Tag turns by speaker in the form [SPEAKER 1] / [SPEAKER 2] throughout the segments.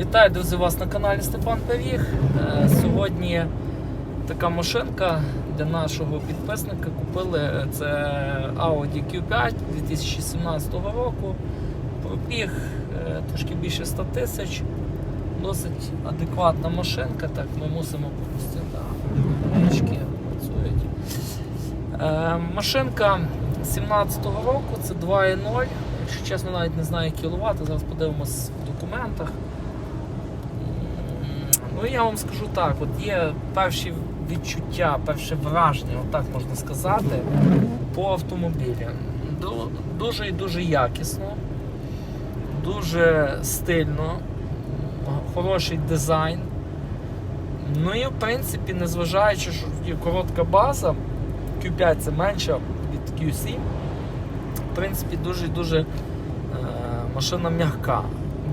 [SPEAKER 1] Вітаю, друзі, вас на каналі Степан Пиріг. Е, Сьогодні така машинка для нашого підписника купили. е, Це Audi Q5 2017 року. Пробіг е, трошки більше 100 тисяч. Досить адекватна машинка. Так, ми мусимо пропустити. да, працюють. Машинка 17-го року, це 2.0. Якщо чесно, навіть не знаю кіловат, зараз подивимось в документах. Ну я вам скажу так, от є перші відчуття, перше враження, отак можна сказати, по автомобілі. Дуже і дуже якісно, дуже стильно, хороший дизайн. Ну і в принципі, незважаючи, що є коротка база, Q5 це менша від Q7, в принципі, дуже дуже е, машина м'яка,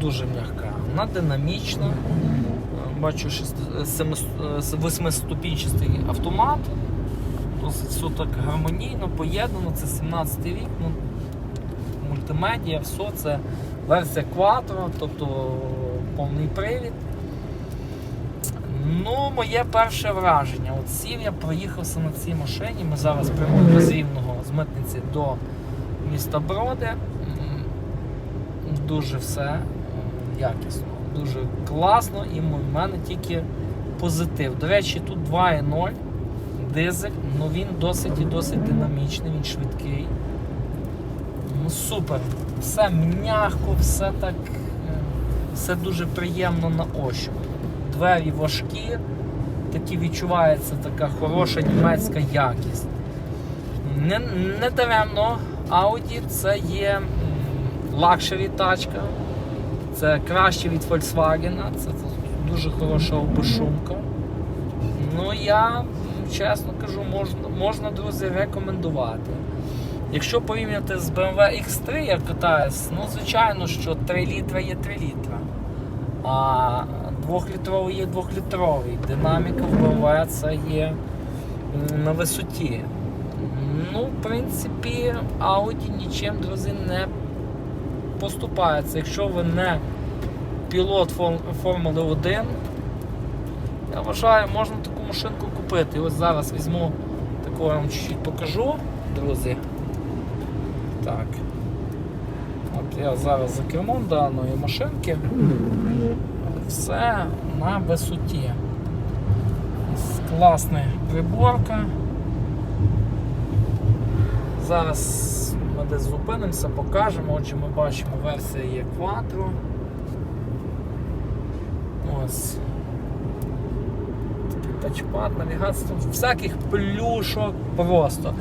[SPEAKER 1] дуже м'яка. Вона динамічна. Е, Бачу, шести- семи- е, восьмиступінчастий автомат. Досить все так гармонійно, поєднано. Це 17 рік. Ну, мультимедіа, все це версія Quattro, тобто повний привід. Ну, моє перше враження. От сів я проїхався на цій машині. Ми зараз прямуємо з Рівного з митниці до міста Броди. Дуже все якісно, дуже класно і в мене тільки позитив. До речі, тут 2.0 дизель, але він досить і досить динамічний, він швидкий. Ну супер. Все м'яко, все так, е, все дуже приємно на ощуп. Двері важкі, такі відчувається така хороша німецька якість. Не, не даремно Audi це є лакшері тачка. Це краще від Volkswagen, це дуже хороша обешумка. Ну я чесно кажу, можна, можна друзі, рекомендувати. Якщо порівняти з BMW X3, я катаюсь, ну звичайно, що 3 літра є 3 літра. А 2-літровий є 2-літровий. Динаміка в BMW це є на висоті. Ну, в принципі, Audi нічим, друзі, не поступається. Якщо ви не пілот Формули 1, я вважаю, можна таку машинку купити. Ось зараз візьму таку я вам чуть-чуть покажу, друзі. Так. От я зараз за кермом даної машинки. Все на висоті. Класна приборка. Зараз ми десь зупинимося, покажемо. Отже, ми бачимо версія є Quattro. Ось. Тачпад, навігація, всяких плюшок просто.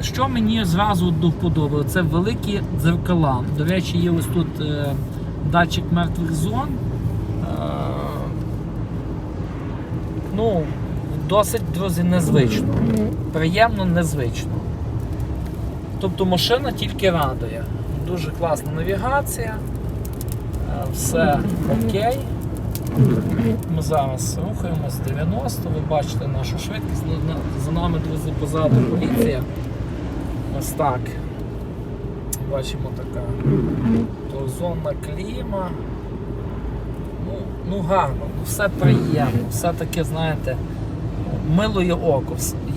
[SPEAKER 1] Що мені зразу до вподоби, це великі дзеркала. До речі, є ось тут е, датчик мертвих зон. Е, ну, досить, друзі, незвично. Приємно незвично. Тобто машина тільки радує. Дуже класна навігація. Е, Все окей. Ми зараз рухаємось 90, ви бачите нашу швидкість. За нами, друзі, позаду поліція. Ось так. Бачимо така озонна кліма. Ну, ну гарно, ну все приємно, все таке, знаєте, милує око.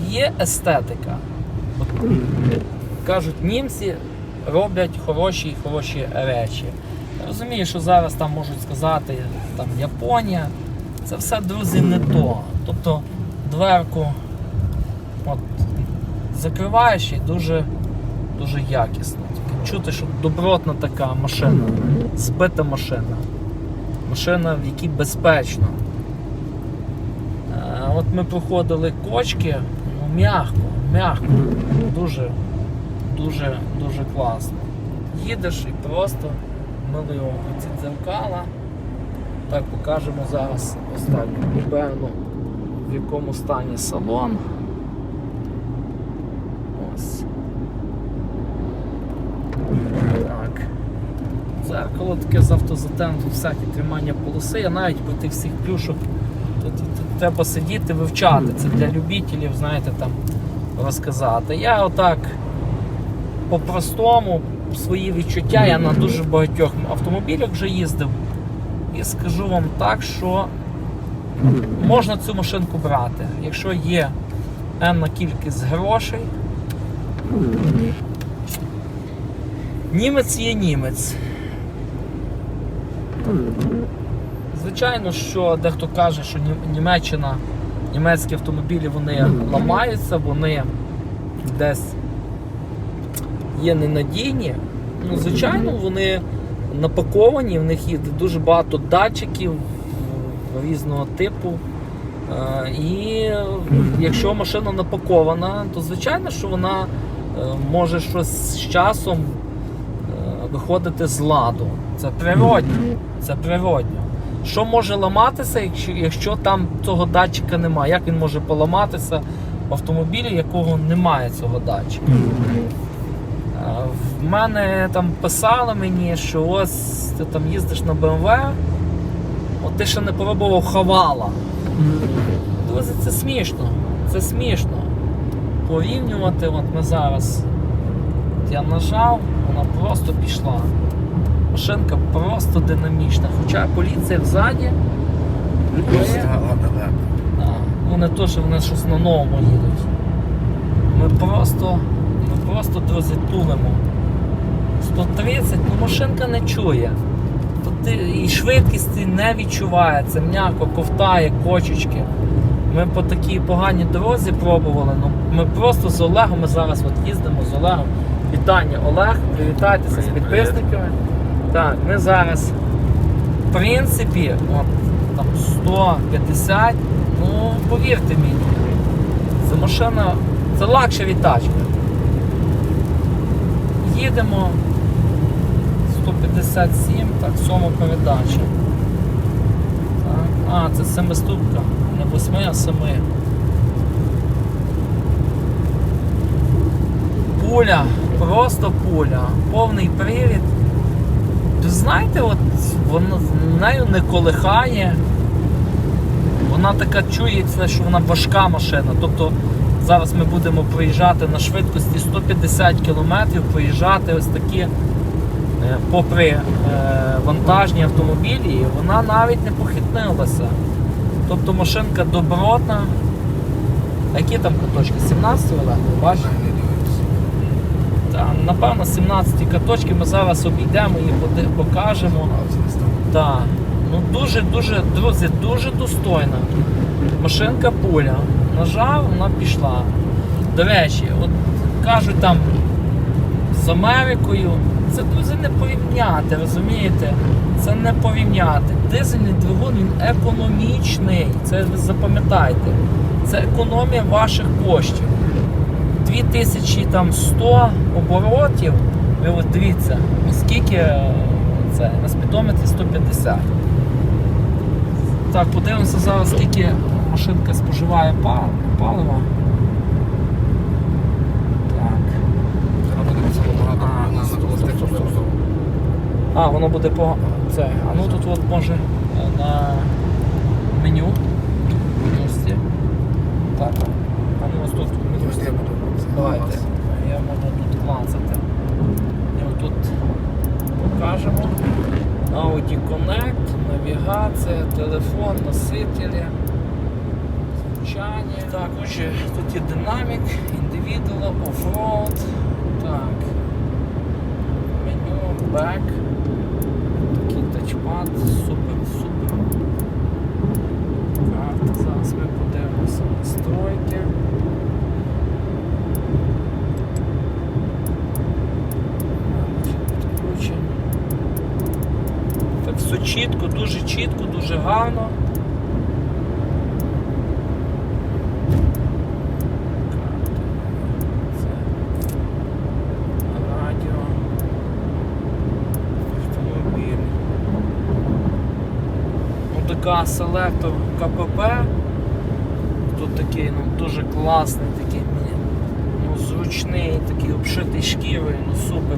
[SPEAKER 1] Є естетика. Кажуть, німці роблять хороші хороші речі. Я розумію, що зараз там можуть сказати там Японія. Це все, друзі, не то. Тобто дверку от, закриваєш і дуже, дуже якісно. Чути, що добротна така машина, збита машина. Машина, в якій безпечно. Е, От ми проходили кочки, ну м'яко, м'яко, дуже, дуже, дуже класно. Їдеш і просто мили око. Ці дзеркала. Так покажемо зараз ось так, певно, в якому стані салон. Дзеркало таке з автозатем, тут всякі тримання полоси, я навіть по тих всіх плюшок треба сидіти, вивчати. Це для любителів, знаєте, там розказати. Я отак по-простому свої відчуття, я на дуже багатьох автомобілях вже їздив. І скажу вам так, що можна цю машинку брати. Якщо є енна кількість грошей. Німець є німець. Звичайно, що дехто каже, що Німеччина, німецькі автомобілі вони ламаються, вони десь є ненадійні. Ну, звичайно, вони напаковані, в них є дуже багато датчиків різного типу. Е, І якщо машина напакована, то звичайно, що вона е, може щось з часом е, виходити з ладу. Це природньо. Це природньо. Що може ламатися, якщо, якщо там цього датчика немає? Як він може поламатися в автомобілі, якого немає цього датчика? В мене там писали мені, що ось ти там їздиш на BMW, от ти ще не пробував хавала. Друзі, це смішно. Це смішно. Порівнювати, от ми зараз. Я нажав, вона просто пішла. Машинка просто динамічна. Хоча поліція ззаді. А, ну що вони щось на новому їдуть. Ми просто, просто, друзі, тулимо. 130, ну машинка не чує. То і швидкості не відчуває, це м'яко, ковтає, кочечки. Ми по такій поганій дорозі пробували. Ну, ми просто з Олегом, ми зараз от їздимо з Олегом. Вітання, Олег, привітайтеся з
[SPEAKER 2] Привіт,
[SPEAKER 1] підписниками. Так, ми зараз, в принципі, от, там 150, ну повірте мені, це машина, це лакшері тачка. Їдемо 157, так, сьома передача. Так. А, це семиступка, не восьми, а семи. Пуля, просто пуля, повний привід. Знаєте, от вона нею не колихає. Вона така чується, що вона важка машина. Тобто зараз ми будемо проїжджати на швидкості 150 км, проїжджати ось такі, е, попри е, вантажні автомобілі, і вона навіть не похитнилася. Тобто машинка добротна. Які там каточки? 17 Олег? Бачиш? Та, напевно, 17 каточки ми зараз обійдемо і покажемо. Так. Ну дуже-дуже, друзі, дуже достойна. Машинка пуля. Нажав, вона пішла. До речі, от кажуть там з Америкою. Це друзі не порівняти, розумієте? Це не порівняти. Дизельний двигун він економічний. Це ви запам'ятайте. Це економія ваших коштів. 2100 оборотів. Ви от дивіться, скільки е, це на спідометрі 150. Так, подивимося зараз, скільки машинка споживає па- палива. Так. А, воно буде по це. А ну тут от може е, на меню. Місці. Так. А ну ось тут меню. Давайте. Я можу тут клацати. І отут покажемо. Audi Connect, навігація, телефон, носителі, звучання. Так, отже, тут є динамік, індивідуал, оффроуд. Так. Меню, back. Такий тачпад, супер, супер. Карта. Зараз ми подивимося настройки. Так все чітко, дуже чітко, дуже гарно. Це радіо. Автомобіль. Селектор КПП. Тут такий ну, дуже класний, такий ну, зручний, такий обшитий шкірою, ну супер.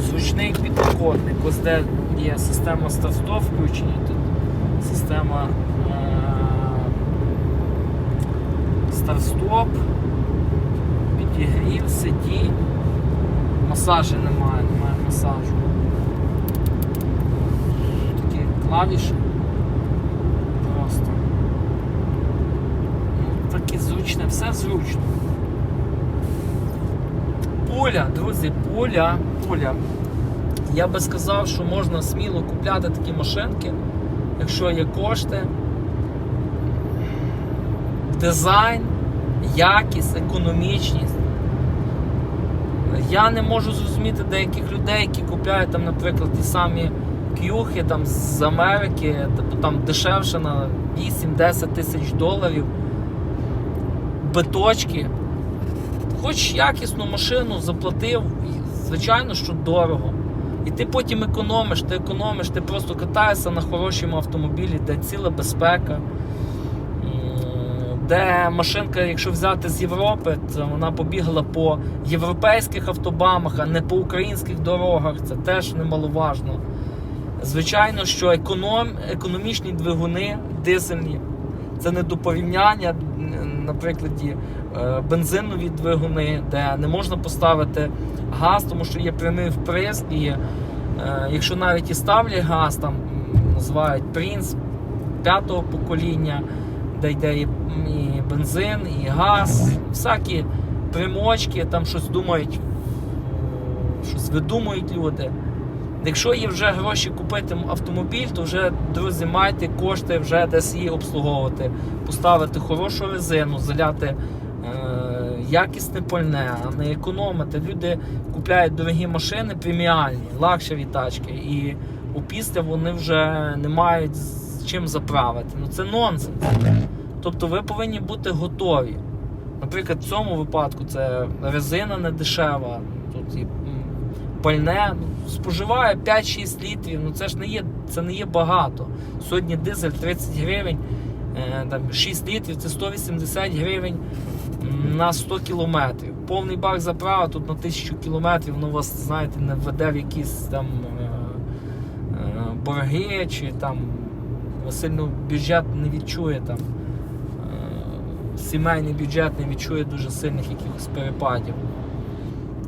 [SPEAKER 1] Зручний підлокотник. Ось де є система старт-стоп включена, тут система е- старт-стоп, підігрів, сидінь. Масажі немає, немає масажу. Такий клавіші. Просто. Ну, таке зручне, все зручно. Пуля, друзі, пуля, пуля. Я би сказав, що можна сміло купляти такі машинки, якщо є кошти. Дизайн, якість, економічність. Я не можу зрозуміти деяких людей, які купляють там, наприклад, ті самі к'юхи там, з Америки, тобто там дешевше на 8-10 тисяч доларів, биточки. Хоч якісну машину заплатив, звичайно, що дорого. І ти потім економиш, ти економиш, ти просто катаєшся на хорошому автомобілі, де ціла безпека. Де машинка, якщо взяти з Європи, то вона побігла по європейських автобамах, а не по українських дорогах. Це теж немаловажно. Звичайно, що економ, економічні двигуни дизельні, це не до порівняння, н- на прикладі е, бензинові двигуни, де не можна поставити газ, тому що є прямий вприск, і е, якщо навіть і ставлять газ, там називають принц п'ятого покоління, де йде і, бензин, і газ, всякі примочки, там щось думають, щось видумують люди. Якщо є вже гроші купити автомобіль, то вже, друзі, майте кошти вже десь її обслуговувати, поставити хорошу резину, заляти е, якісне пальне, а не економити. Люди купляють дорогі машини преміальні, лакшеві тачки, і опісля вони вже не мають з чим заправити. Ну це нонсенс. Тобто ви повинні бути готові. Наприклад, в цьому випадку це резина не дешева, тут і пальне ну, споживає 5-6 літрів. Ну це ж не є, це не є багато. Сьогодні дизель 30 гривень, е, там 6 літрів це 180 гривень на 100 кілометрів. Повний бак заправа тут на 1000 кілометрів, воно вас, знаєте, не введе в якісь там е, е, борги чи там сильно бюджет не відчує там. Сімейний бюджет не відчує дуже сильних якихось перепадів.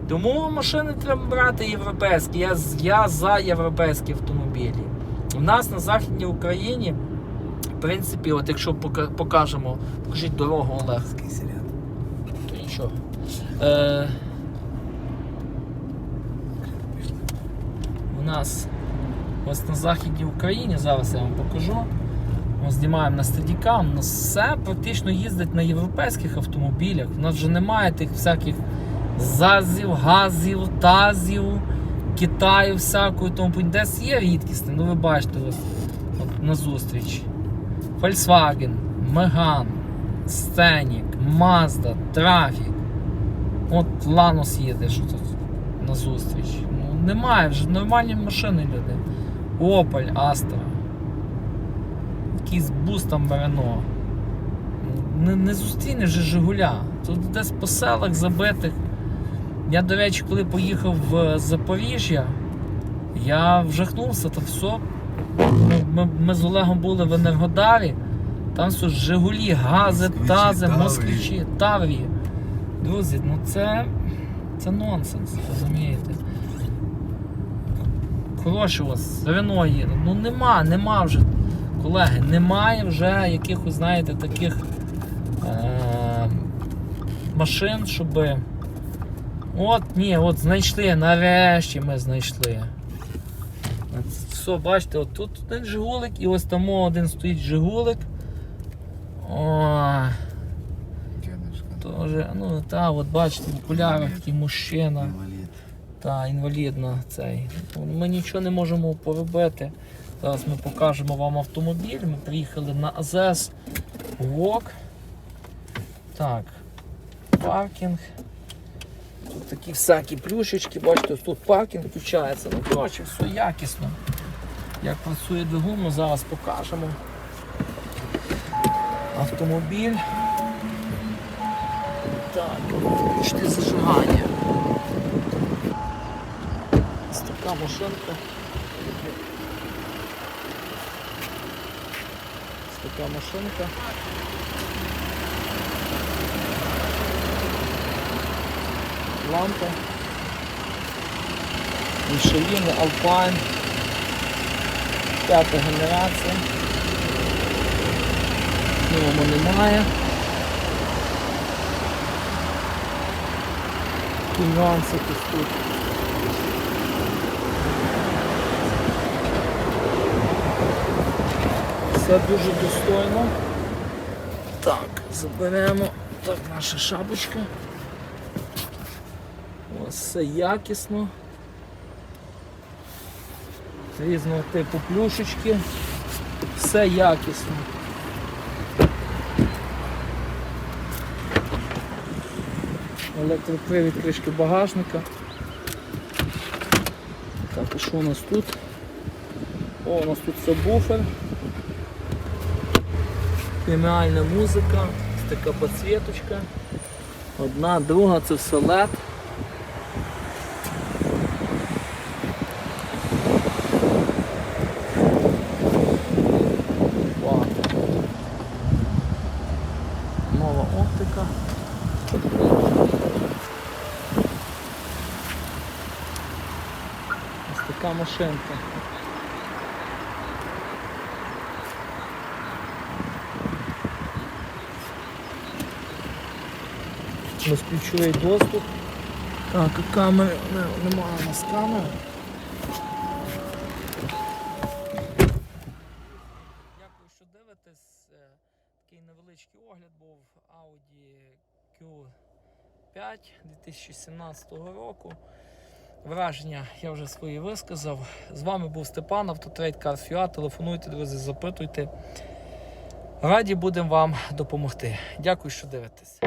[SPEAKER 1] Тому машини треба брати європейські. Я, я за європейські автомобілі. У нас на Західній Україні, в принципі, от якщо покажемо, покажіть дорогу Олег. То нічого. Е, у нас ось на Західній Україні, зараз я вам покажу. Ми знімаємо на стадікам, у нас все практично їздить на європейських автомобілях. У нас вже немає тих всяких зазів, газів, тазів, Китаю всякої тому. Десь є рідкісне, ну ви бачите ось от, на зустріч. Volkswagen, Megane, Scenic, Mazda, Traffic. От Ланос їде, що тут на зустріч. Ну, немає вже нормальні машини люди. Opel, Astra. Якийсь бус там Рено. Не, не зустрінеш же Жигуля. Тут десь по селах забитих. Я, до речі, коли поїхав в Запоріжжя, я вжахнувся, то все. Ми, ми, ми з Олегом були в Енергодарі, там все Жигулі, гази,
[SPEAKER 2] Москвичі,
[SPEAKER 1] тази,
[SPEAKER 2] Таврії.
[SPEAKER 1] москвичі, Таврії. Друзі, ну це, це нонсенс, розумієте? Хороше у вас Рено є. Ну нема, нема вже, колеги, немає вже якихось, знаєте, таких е- машин, щоб. От, ні, от знайшли, нарешті ми знайшли. Все, бачите, от тут один Жигулик і ось там один стоїть Жигулик. О. Тоже, ну та, от бачите, в окулярах такий мужчина.
[SPEAKER 2] Інвалід.
[SPEAKER 1] Та, інвалідна цей. Ми нічого не можемо поробити. Зараз ми покажемо вам автомобіль. Ми приїхали на АЗС ВОК. Так, паркінг. Тут такі всякі плюшечки, бачите, тут паркінг включається. Ну, коротше, все якісно. Як працює двигун, ми зараз покажемо. Автомобіль. Так, включити зажигання. Ось така машинка. Ось така машинка. Лампа. Мішеліни, Alpine. П'ята генерація. Нового немає. Такі нюанси тут. Все дуже достойно. Так, заберемо. Так, наша шапочка. Все якісно. Різного типу плюшечки. Все якісно. Електропривід кришки багажника. Так, і що у нас тут? О, у нас тут все буфер. Преміальна музика, така підсвіточка. Одна, друга, це все LED. Ось така. Безключовий доступ. Так, а камери не, немає у нас камери. Дякую, що дивитесь. Е, Такий невеличкий огляд був Audi Q5 2017 року. Враження я вже свої висказав. З вами був Степан, Автотрейд Cars.ua. Телефонуйте, друзі, запитуйте. Раді будемо вам допомогти. Дякую, що дивитесь.